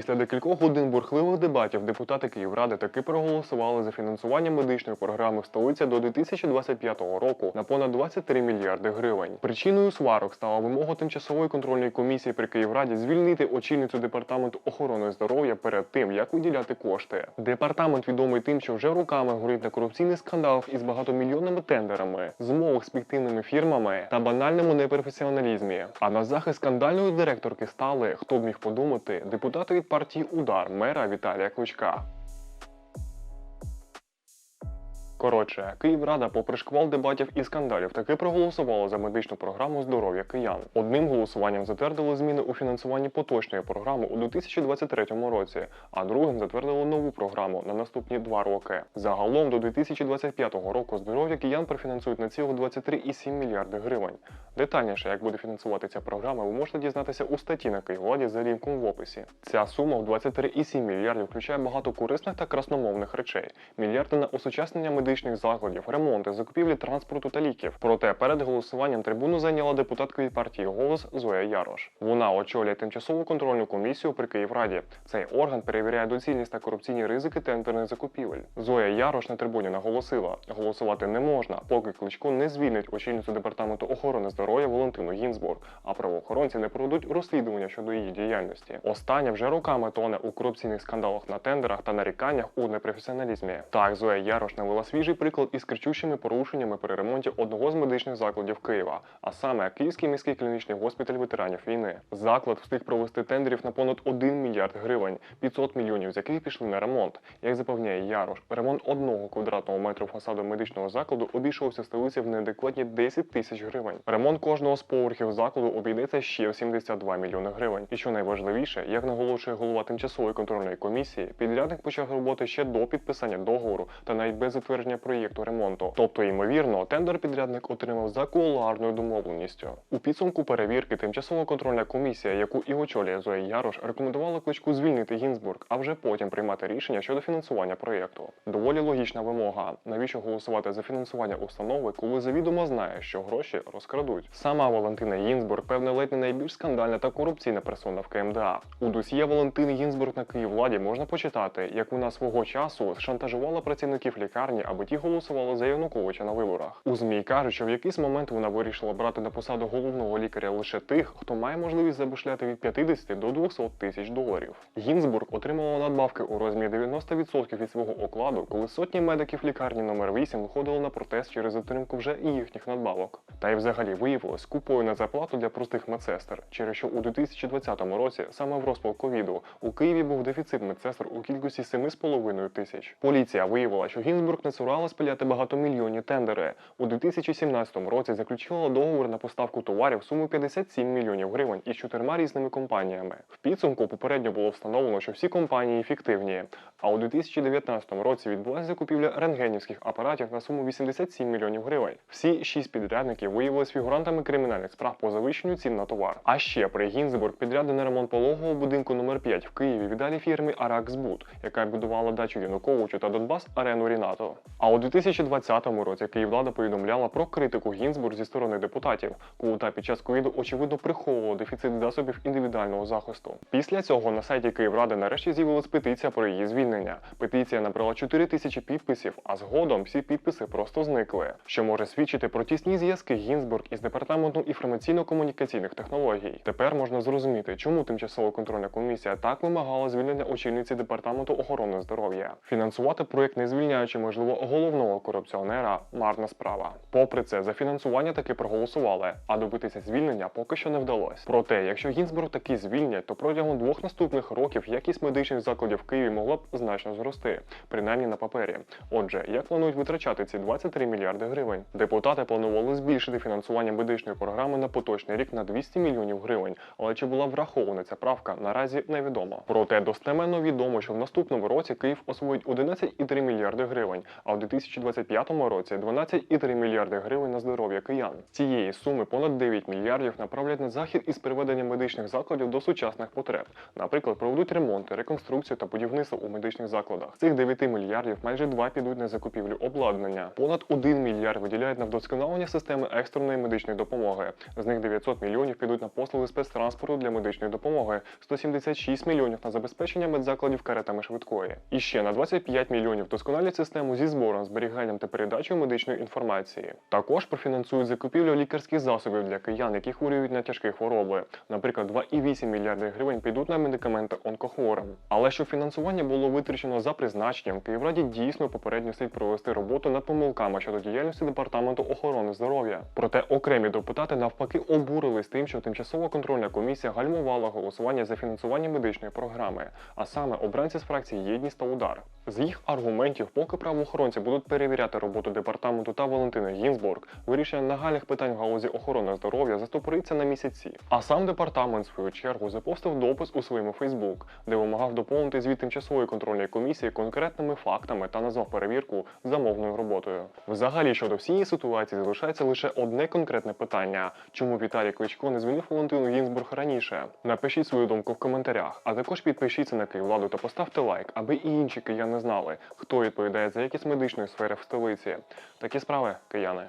Після декількох годин бурхливих дебатів депутати Київради таки проголосували за фінансування медичної програми в столиці до 2025 року на понад 23 мільярди гривень. Причиною сварок стала вимога тимчасової контрольної комісії при Київраді звільнити очільницю департаменту охорони здоров'я перед тим, як виділяти кошти. Департамент відомий тим, що вже роками горить на корупційних скандалах із багатомільйонними тендерами, змовах з фіктивними фірмами та банальному непрофесіоналізмі. А на захист скандальної директорки стали, хто б міг подумати, депутати від партії Удар мера Віталія Кличка. Коротше, Київрада, попри шквал дебатів і скандалів, таки проголосувала за медичну програму здоров'я киян. Одним голосуванням затвердили зміни у фінансуванні поточної програми у 2023 році, а другим затвердили нову програму на наступні два роки. Загалом до 2025 року здоров'я киян профінансують на цілу 23,7 мільярди гривень. Детальніше, як буде фінансувати ця програма, ви можете дізнатися у статті на Київладі за лінком в описі. Ця сума в 23,7 мільярдів включає багато корисних та красномовних речей, мільярди на осучаснення медичних закладів, ремонти, закупівлі транспорту та ліків. Проте перед голосуванням трибуну зайняла депутатка від партії Голос Зоя Ярош. Вона очолює тимчасову контрольну комісію при Київраді. Цей орган перевіряє доцільність та корупційні ризики тендерних закупівель. Зоя Ярош на трибуні наголосила: голосувати не можна, поки Кличко не звільнить очільницю департаменту охорони здоров'я Валентину Гінзбург, а правоохоронці не проведуть розслідування щодо її діяльності. Остання вже роками тоне у корупційних скандалах на тендерах та наріканнях у непрофесіоналізмі. Так, Зоя Ярош навела свіжий приклад із кричущими порушеннями при ремонті одного з медичних закладів Києва, а саме Київський міський клінічний госпіталь ветеранів війни. Заклад встиг провести тендерів на понад 1 мільярд гривень, 500 мільйонів з яких пішли на ремонт. Як запевняє Ярош, ремонт одного квадратного метру фасаду медичного закладу обійшовся столиці в неадекватні 10 тисяч гривень. Ремонт кожного з поверхів закладу обійдеться ще в 72 мільйони гривень. І що найважливіше, як наголошує голова тимчасової контрольної комісії, підрядник почав роботи ще до підписання договору та навіть без затвердження проєкту ремонту. Тобто, ймовірно, тендер підрядник отримав за кулуарною домовленістю. У підсумку перевірки тимчасова контрольна комісія, яку і очолює Зоя Ярош, рекомендувала кличку звільнити Гінзбург, а вже потім приймати рішення щодо фінансування проєкту. Доволі логічна вимога. Навіщо голосувати за фінансування установи, коли завідомо знає, що гроші розкрадуть? Сама Валентина Гінзбург, певне, ледь не найбільш скандальна та корупційна персона в КМДА. У досьє Валентини Гінзбург на Київладі можна почитати, як вона свого часу шантажувала працівників лікарні, аби ті голосували за Януковича на виборах. У ЗМІ кажуть, що в якийсь момент вона вирішила брати на посаду головного лікаря лише тих, хто має можливість забашляти від 50 до 200 тисяч доларів. Гінзбург отримувала надбавки у розмірі 90% від свого окладу, коли сотні медиків лікарні номер 8 виходили на протест через затримку вже і їхніх надбавок. Та й взагалі виявилось купою на зарплату для простих медсестер, через що у 2020 році, саме в розпал ковіду, у Києві був дефіцит медсестер у кількості 7,5 тисяч. Поліція виявила, що Гінзбург не цурала спиляти багатомільйонні тендери. У 2017 році заключила договор на поставку товарів суму 57 мільйонів гривень із чотирма різними компаніями. В підсумку попередньо було встановлено, що всі компанії фіктивні. А у 2019 році відбулася закупівля рентгенівських апаратів на суму 87 мільйонів гривень. Всі шість підрядників виявилися фігурантами кримінальних справ по завищенню цін на товар. А ще при Гінзбург підряди на ремонт пологового будинку номер 5 в Києві віддалі фірмі Араксбуд, яка будувала дачу Януковичу та Донбас Арену Рінато. А у 2020 році Київлада повідомляла про критику Гінзбург зі сторони депутатів, та під час ковіду очевидно приховувала дефіцит засобів індивідуального захисту. Після цього на сайті Київради нарешті з'явилась петиція про її звільнення. Петиція набрала 4 тисячі підписів, а згодом всі підписи просто зникли, що може свідчити про тісні зв'язки Гінзбург із департаментом інформаційно-комунікаційних технологій. Тепер можна зрозуміти, чому тимчасова контрольна комісія так вимагала звільнення очільниці департаменту охорони здоров'я. Фінансувати проєкт, не звільняючи можливо головного корупціонера, марна справа. Попри це, за фінансування таки проголосували, а добитися звільнення поки що не вдалося. Проте, якщо Гінзбург таки звільнять, то протягом двох наступних років якість медичних закладів в Києві могла б значно зрости, принаймні на папері. Отже, як планують витрачати ці 23 мільярди гривень? Депутати планували збільшити фінансування медичної програми на поточний рік на 200 мільйонів гривень, але чи була врахована ця правка, наразі невідомо. Проте достеменно відомо, що в наступному році Київ освоїть 11,3 мільярди гривень, а у 2025 році 12,3 мільярди гривень на здоров'я киян. Цієї суми понад 9 мільярдів направлять на захід із приведення медичних закладів до сучасних потреб. Наприклад, проведуть ремонти, реконструкцію та будівництво у медичних закладах. Цих 9 мільярдів майже 2 підуть на закупівлю обладнання. Понад 1 мільярд виділяють на вдосконалення системи екстреної медичної допомоги. З них 900 мільйонів підуть на послуги спецтранспорту для медичної допомоги, 176 мільйонів на забезпечення медзакладів каретами швидкої. І ще на 25 мільйонів вдосконалять систему зі збором, зберіганням та передачею медичної інформації. Також профінансують закупівлю лікарських засобів для киян, які хворіють на тяжкі хвороби. Наприклад, 2,8 мільярди гривень підуть на медикаменти онкохворим. Але щоб фінансування було витрачено за призначенням, Київраді дійсно попередньо слід провести роботу над помилками щодо діяльності департаменту охорони здоров'я. Проте окремі депутати навпаки обурились тим, що тимчасова контрольна комісія гальмувала голосування за фінансування медичної програми, а саме обранці з фракції Єдність та удар. З їх аргументів, поки правоохоронці будуть перевіряти роботу департаменту та Валентини Гінзбург, вирішення нагальних питань в галузі охорони здоров'я застопориться на місяці. А сам департамент, в свою чергу, запостив допис у своєму Фейсбук, де вимагав доповнити звіт тимчасової контрольної комісії конкретними фактами та назвав перевірку замовною роботою. Взагалі щодо всієї ситуації залишається лише одне конкретне питання: чому Віталій Кличко не звільнив Валентину Гінзбург раніше? Напишіть свою думку в коментарях, а також підпишіться на Київладу та поставте лайк, аби і інші кияни знали, хто відповідає за якість медичної сфери в столиці. Такі справи, кияни.